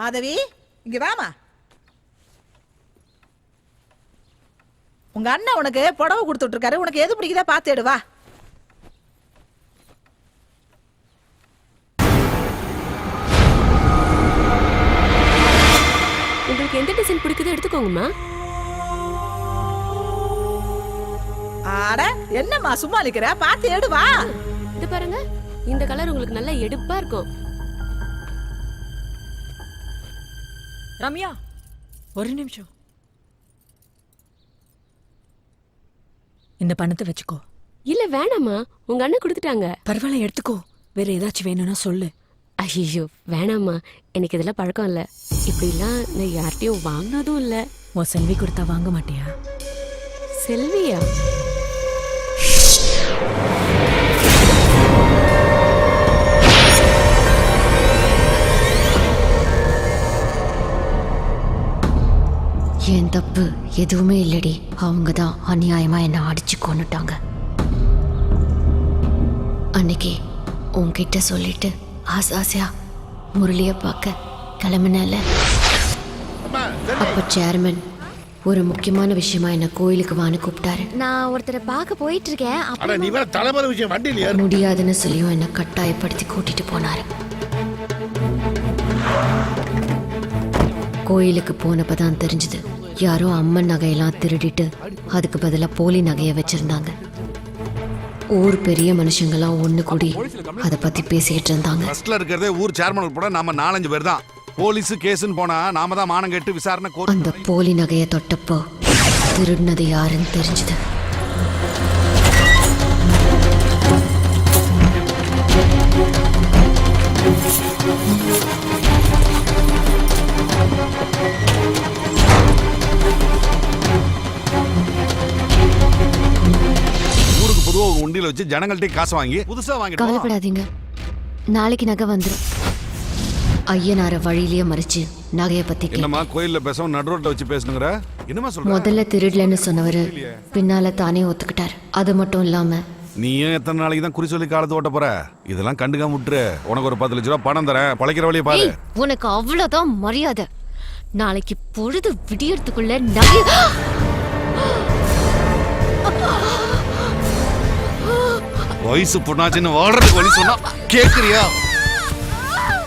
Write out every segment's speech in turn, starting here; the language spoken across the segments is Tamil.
மாதவி இங்க வாமா. உங்க அண்ணன் உனக்கு புடவை கொடுத்துட்டு இருக்காரு உனக்கு எது பிடிக்குதா பார்த்து எடு வா. உங்களுக்கு எந்த டிசைன் பிடிக்குதோ எடுத்துக்கோங்கம்மா. ஆட என்னம்மா சும்மா நிக்கிற? பார்த்து எடு வா. இது பாருங்க இந்த கலர் உங்களுக்கு நல்லா எடுப்பா இருக்கும். ரம்யா ஒரு நிமிஷம். இந்த பணத்தை வச்சுக்கோ. இல்ல வேணாம்மா. உங்க அண்ணன் கொடுத்துட்டாங்க. பரவாயில்ல எடுத்துக்கோ. வேற ஏதாச்சும் வேணும்னா சொல்லு. ஐயோ வேணாம்மா. எனக்கு இதெல்லாம் பழக்கம் இல்ல. இப்படிலாம் நான் யார்கிட்டயும் வாங்கினதும் இல்ல. உன் செல்வி கொடுத்தா வாங்க மாட்டியா? செல்வியா? என் தப்பு எதுவுமே இல்லடி. அவங்க தான் அநியாயமா என்னை அடிச்சு கொன்னுட்டாங்க அன்னைக்கு உன்கிட்ட சொல்லிட்டு ஆசை ஆசையா முரளிய பார்க்க கிளம்பினல அப்ப சேர்மன் ஒரு முக்கியமான விஷயமா என்ன கோயிலுக்கு வான்னு கூப்பிட்டாரு. நான் ஒருத்தரை பார்க்க போயிட்டு இருக்கேன் அப்ப அட நீ வேற தலைமுறை விஷயம் வண்டியில் ஏறு முடியாதுன்னு சொல்லியும் என்னை கட்டாயப்படுத்தி கூட்டிட்டு போனாரு. கோயிலுக்கு போனப்பதான் தெரிஞ்சது. யாரோ அம்மன் நகையெல்லாம் திருடிட்டு அதுக்கு பதிலா போலி நகைய வச்சிருந்தாங்க. ஊர் பெரிய மனுஷங்கெல்லாம் ஒண்ணு கூடி அதை பத்தி பேசிக்கிட்டு இருந்தாங்க. ஃபர்ஸ்ட்ல இருக்கிறதே ஊர் சேர்மன் கூட நாம நாலஞ்சு பேர் தான். போலீஸ் கேஸ்னு போனா நாம தான் மானம் கெட்டு விசாரணை அந்த போலி நகைய தொட்டப்போ திருடினது யாருன்னு தெரிஞ்சது. வச்சு ஜனங்கள்ட்ட காசு வாங்கி புதுசா வாங்கிட்டு கவலைப்படாதீங்க. நாளைக்கு நகை வந்துடும் ஐயனார வழியிலேயே மறிச்சு நகைய பத்தி. என்னம்மா கோயில்ல பேசவும் நடு ரோட்ல வச்சு பேசணுங்கிற என்னமா சொல்ற? முதல்ல திருடலன்னு சொன்னவரு பின்னால தானே ஒத்துக்கிட்டாரு. அது மட்டும் இல்லாம நீ ஏன் எத்தனை நாளைக்கு தான் குறி சொல்லி காலத்து ஓட்ட போற? இதெல்லாம் கண்டுக்காம விட்டுரு. உனக்கு ஒரு பத்து லட்ச ரூபா பணம் தரேன். பழைக்கிற வழியை பாரு. ஏய், உனக்கு அவ்வளவுதான் மரியாதை. நாளைக்கு பொழுது விடியறதுக்குள்ள நகை வயசு பொண்ணாச்சுன்னு வாழ்றதுக்கு வழி சொன்னா கேக்குறியா?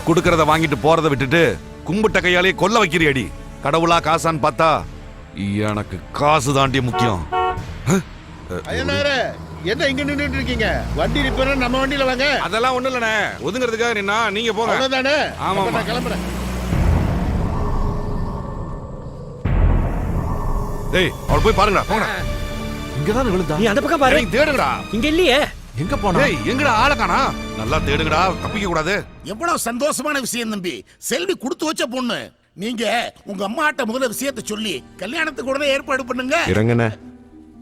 குடுக்கறத வாங்கிட்டு போறத விட்டுட்டு கும்பிட்ட கையாலே கொல்ல வைக்கிறியடி. கடவுளா காசான்னு பார்த்தா எனக்கு காசு தாண்டி முக்கியம். என்ன இங்க நின்னுட்டு இருக்கீங்க? வண்டி ரிப்பேர் நம்ம வண்டியில வாங்க. அதெல்லாம் ஒண்ணு இல்லண்ணே. ஒதுங்கிறதுக்காக நின்னா நீங்க போங்க. அவ்வளவுதானே? ஆமா. நான் கிளம்புறேன். டேய் அவள் போய் பாருங்கடா போங்கடா. இங்கதான் விழுந்தா. நீ அந்த பக்கம் பாரு. டேய், தேடுங்கடா இங்க இல்லையே. எங்க போனா? டேய் எங்கடா ஆளை காணா? நல்லா தேடுங்கடா தப்பிக்க கூடாது. எவ்வளவு சந்தோஷமான விஷயம் தம்பி. செல்வி கொடுத்து வச்ச பொண்ணு. நீங்க உங்க அம்மாட்ட முதல்ல விஷயத்தை சொல்லி கல்யாணத்துக்கு உடனே ஏற்பாடு பண்ணுங்க. இறங்கண்ணே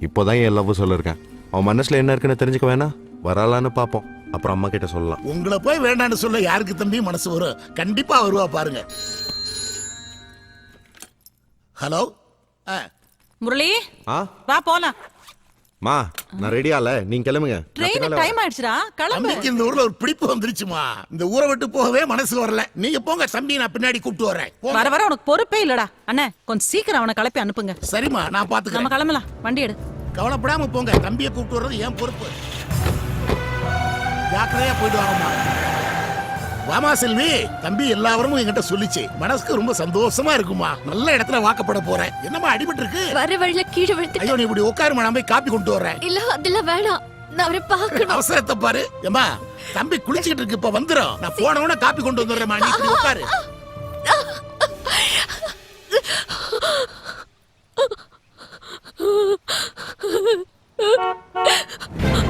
இப்போதான் என் லவ் சொல்லிருக்கேன். அவன் மனசுல என்ன இருக்குன்னு தெரிஞ்சுக்க வேணாம் வராளான்னு பாப்போம் அப்புறம் அம்மா கிட்ட சொல்லலாம். உங்களை போய் வேண்டான்னு சொல்ல யாருக்கு தம்பி மனசு வரும்? கண்டிப்பா வருவா பாருங்க. ஹலோ? ஆ. முரளி? ஆ? வா போலாம். மா நான் ரெடியால நீங்க கிளம்புங்க. ட்ரெயின் டைம் ஆயிடுச்சுடா. கிளம்பு. இந்த ஊர்ல ஒரு பிடிப்பு வந்துருச்சுமா. இந்த ஊரை விட்டு போகவே மனசு வரல. நீங்க போங்க தம்பி நான் பின்னாடி கூப்பிட்டு வரேன். வர வர உனக்கு பொறுப்பே இல்லடா. அண்ணே கொஞ்சம் சீக்கிரம் அவனை கிளப்பி அனுப்புங்க. சரிம்மா நான் நம்ம பாத்துக்கிறேன் கிளம்பலாம். வண்டி எடு. கவலைப்படாம போங்க. தம்பியை கூப்பிட்டு வர்றது என் பொறுப்பு. ஜாக்கிரதையா போயிட்டு வாங்கம்மா. வாமா செல்வி. தம்பி எல்லாவரும் என்கிட்ட சொல்லிச்சு. மனசுக்கு ரொம்ப சந்தோஷமா இருக்குமா. நல்ல இடத்துல வாக்கப்பட போறேன். என்னம்மா அடிபட்டு இருக்கு வர வழியில கீழே விழுத்து ஐயோ நீ இப்படி உட்காருமா நான் போய் காப்பி கொண்டு வரேன் இல்ல அதெல்லாம் வேணாம். நான் அவரை பார்க்கணும். அவசரத்தை பாரு. ஏம்மா தம்பி குளிச்சுக்கிட்டு இருக்கு இப்ப வந்துரும். நான் போன உடனே காப்பி கொண்டு வந்துடுறேம்மா. நீ இப்படி உட்காரு.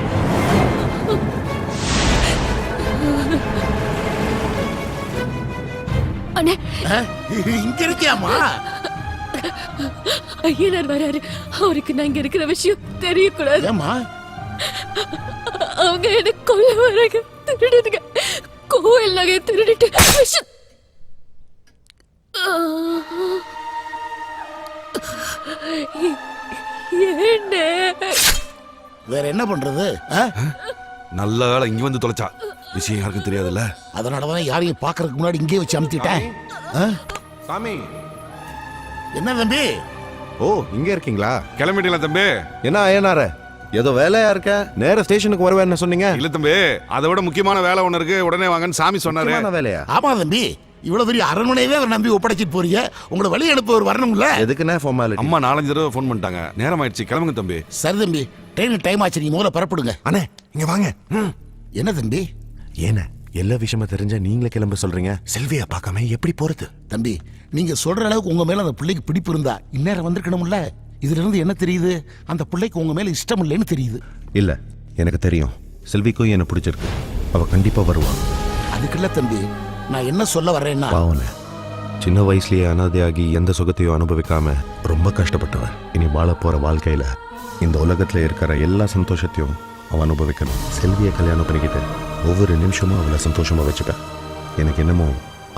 அண்ணே இங்க இருக்கியாமா ஐயனார் வராரு. அவருக்கு நான் இங்க இருக்கிற விஷயம் தெரியக்கூடாது. ஏமா அவங்க என்ன கொல்ல வராங்க. திருடுதுங்க. கோயில் நகையை திருடிட்டு விஷம் என்ன வேற என்ன பண்றது? நல்ல வேலை இங்க வந்து தொலைச்சா. விஷயம் யாருக்கும் தெரியாதுல்ல? அதனாலதான் யாரையும் பாக்குறதுக்கு முன்னாடி இங்கே வச்சு அமுத்திட்டேன். ஆ? சாமி. என்ன தம்பி? ஓ இங்க இருக்கீங்களா? கிளம்பிட்டீங்களா தம்பி? என்ன ஐயனார ஏதோ வேலையா இருக்க? நேர ஸ்டேஷனுக்கு வருவேன்னு சொன்னீங்க? இல்ல தம்பி அதை விட முக்கியமான வேலை ஒண்ணு இருக்கு. உடனே வாங்கன்னு சாமி சொன்னாரு. முக்கியமான வேலையா? ஆமா தம்பி இவ்வளவு பெரிய அரண்மனையவே அவர் நம்பி ஒப்படைச்சிட்டு போறீங்க. உங்களை வழி அனுப்ப ஒரு வரணும்ல? எதுக்குண்ணே ஃபார்மாலிட்டி அம்மா நாலஞ்சு தடவை ஃபோன் பண்ணிட்டாங்க. நேரம் ஆயிடுச்சு கிளம்புங்க தம்பி. சரி தம்பி ட்ரெயின் டைம் ஆச்சு நீங்க முதல்ல புறப்படுங்க. அண்ணே இங்க வாங்க. என்ன தம்பி? ஏண்ணே எல்லா விஷயமா தெரிஞ்சா நீங்களே கிளம்ப சொல்றீங்க? செல்வியா பார்க்காம எப்படி போறது? தம்பி நீங்க சொல்ற அளவுக்கு உங்க மேல அந்த பிள்ளைக்கு பிடிப்பு இருந்தா இந்நேரம் வந்திருக்கணும்ல? இதுல இருந்து என்ன தெரியுது? அந்த பிள்ளைக்கு உங்க மேல இஷ்டம் இல்லைன்னு தெரியுது. இல்ல எனக்கு தெரியும். செல்விக்கும் என்ன பிடிச்சிருக்கு. அவ கண்டிப்பா வருவா. அதுக்குள்ள தம்பி நான் என்ன சொல்ல வர்றேன்னா பாவனே. சின்ன வயசுலயே அனாதையாகி எந்த சுகத்தையும் அனுபவிக்காம ரொம்ப கஷ்டப்பட்டவன் இனி வாழ போற வாழ்க்கையில இந்த உலகத்துல இருக்கிற எல்லா சந்தோஷத்தையும் அவன் அனுபவிக்கணும். செல்வியை கல்யாணம் பண்ணிக்கிட்டு ஒவ்வொரு நிமிஷமும் அவளை சந்தோஷமா வச்சுப்பேன். எனக்கு என்னமோ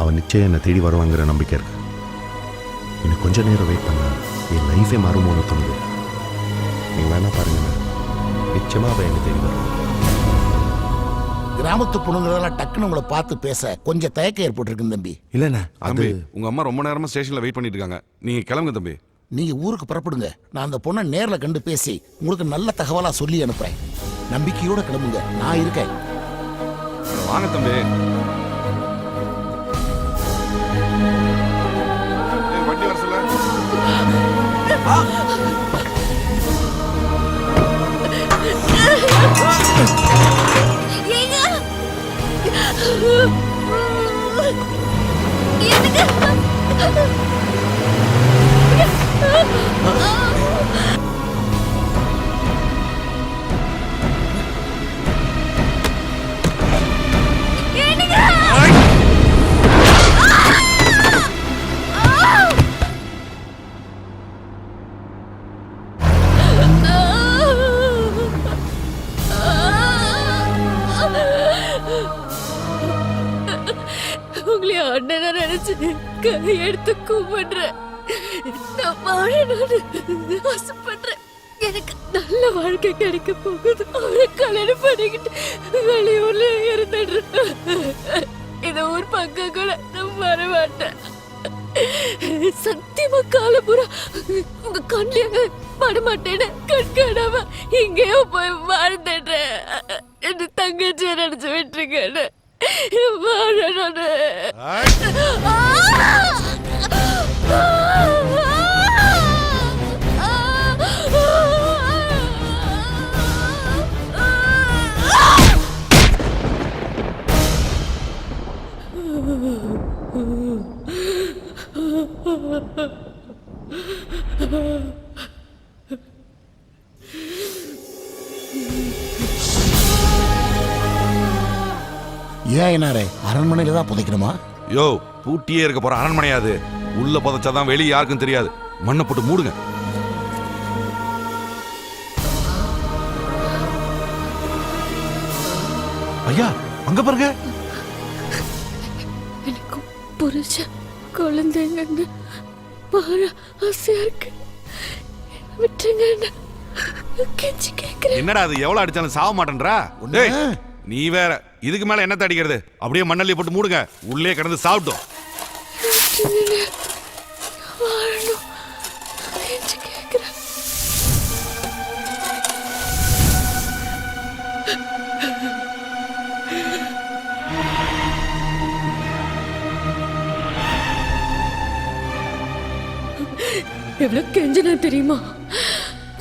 அவன் நிச்சயம் என்னை தேடி வருவாங்கிற நம்பிக்கை இருக்கு. இன்னும் கொஞ்ச நேரம் வெயிட் பண்ணா என் லைஃபே மாறுமோன்னு தோணுது. நீங்க வேணா பாருங்க நிச்சயமா அவன் என்னை தேடி வருவான் கிராமத்து பொண்ணுங்களெல்லாம் டக்குன்னு உங்களை பார்த்து பேச கொஞ்சம் தயக்கம் ஏற்பட்டிருக்கு தம்பி. இல்லண்ணே அது தம்பி உங்க அம்மா ரொம்ப நேரமா ஸ்டேஷன்ல வெயிட் பண்ணிட்டு இருக்காங்க. நீங்க கிளம்புங்க தம்பி. நீங்க ஊருக்கு புறப்படுங்க. நான் அந்த பொண்ணை நேர்ல கண்டு பேசி உங்களுக்கு நல்ல தகவலா சொல்லி அனுப்புறேன். நம்பிக்கையோட கிளம்புங்க. நான் இருக்கேன். வாங்க தம்பி. வண்டி வர சொல்ல. அண்ணனை கையெடுத்து கும்பிடுறேன் நான் வாழணும்னு ஆசைப்படுறேன். எனக்கு நல்ல வாழ்க்கை கிடைக்க போகுது. அவரை கல்யாணம் பண்ணிக்கிட்டு வெளியூர்ல இருந்துடுறேன். இந்த ஊர் பக்கம் கூட நான் வரமாட்டேன். சத்தியமா காலபுரா உங்க கண்ணியங்க படமாட்டேன்னு கண்காணாம இங்கேயோ போய் வாழ்ந்துடுறேன். என் தங்கச்சியை நினைச்சு விட்டுருக்கேன்னு. வாழணும் ஏன் என்னாரே? அரண்மனையில தான் புதைக்கணுமா? யோ பூட்டியே இருக்க போற அரண்மனையாது உள்ள புதைச்சாதான் வெளியே யாருக்கும் தெரியாது. மண்ணை போட்டு மூடுங்க. ஐயா அங்க பாருங்க. எனக்கு புரிச்ச குழந்தைங்கன்னு வாழ ஆசையா இருக்கு. கேட்கிறேன் என்னடா அது? எவ்வளவு அடிச்சாலும் சாக மாட்டேன்றா? நீ வேற. இதுக்கு மேல என்னத்த அடிக்கிறது? அப்படியே மண்ணள்ளி போட்டு மூடுங்க. உள்ளே கிடந்து சாப்பிட்டோம். எவ்வளவு கெஞ்சினா தெரியுமா?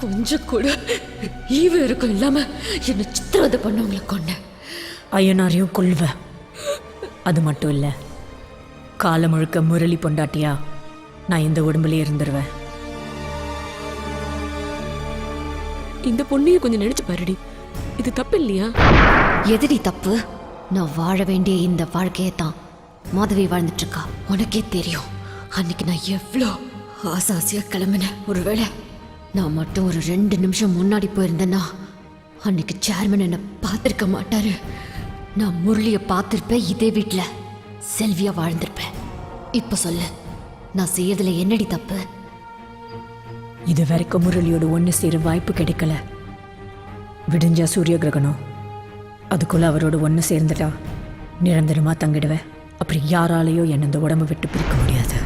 கொஞ்சம் கூட ஈவு இருக்கும் இல்லாம என்ன சித்திரவதை பண்ணவங்களை கொண்டேன் ஐயனாரையும் கொல்வ. அது மட்டும் இல்லை காலம் முழுக்க முரளி பொண்டாட்டியா நான் இந்த உடம்புலயே இருந்துருவேன். இந்த பொண்ணையும் கொஞ்சம் நினைச்சு பாருடி. இது தப்பு இல்லையா? எதிரி தப்பு? நான் வாழ வேண்டிய இந்த வாழ்க்கையை தான் மாதவி வாழ்ந்துட்டு இருக்கா உனக்கே தெரியும். அன்னைக்கு நான் எவ்வளோ ஆசை ஆசையா கிளம்பினேன். ஒருவேளை நான் மட்டும் ஒரு ரெண்டு நிமிஷம் முன்னாடி போயிருந்தேன்னா அன்னைக்கு சேர்மன் என்னை பார்த்துருக்க மாட்டாரு. நான் முரளியை பார்த்துருப்பேன் இதே வீட்டில் செல்வியாக வாழ்ந்திருப்பேன் இப்போ சொல்லு நான் செய்யறதுல என்னடி தப்பு? இது வரைக்கும் முரளியோட ஒன்று சேர வாய்ப்பு கிடைக்கல. விடிஞ்சா சூரிய கிரகணம். அதுக்குள்ள அவரோட ஒன்று சேர்ந்துட்டா நிரந்தரமாக தங்கிடுவேன் அப்படி யாராலேயோ என்னை இந்த உடம்பு விட்டு பிரிக்க முடியாது.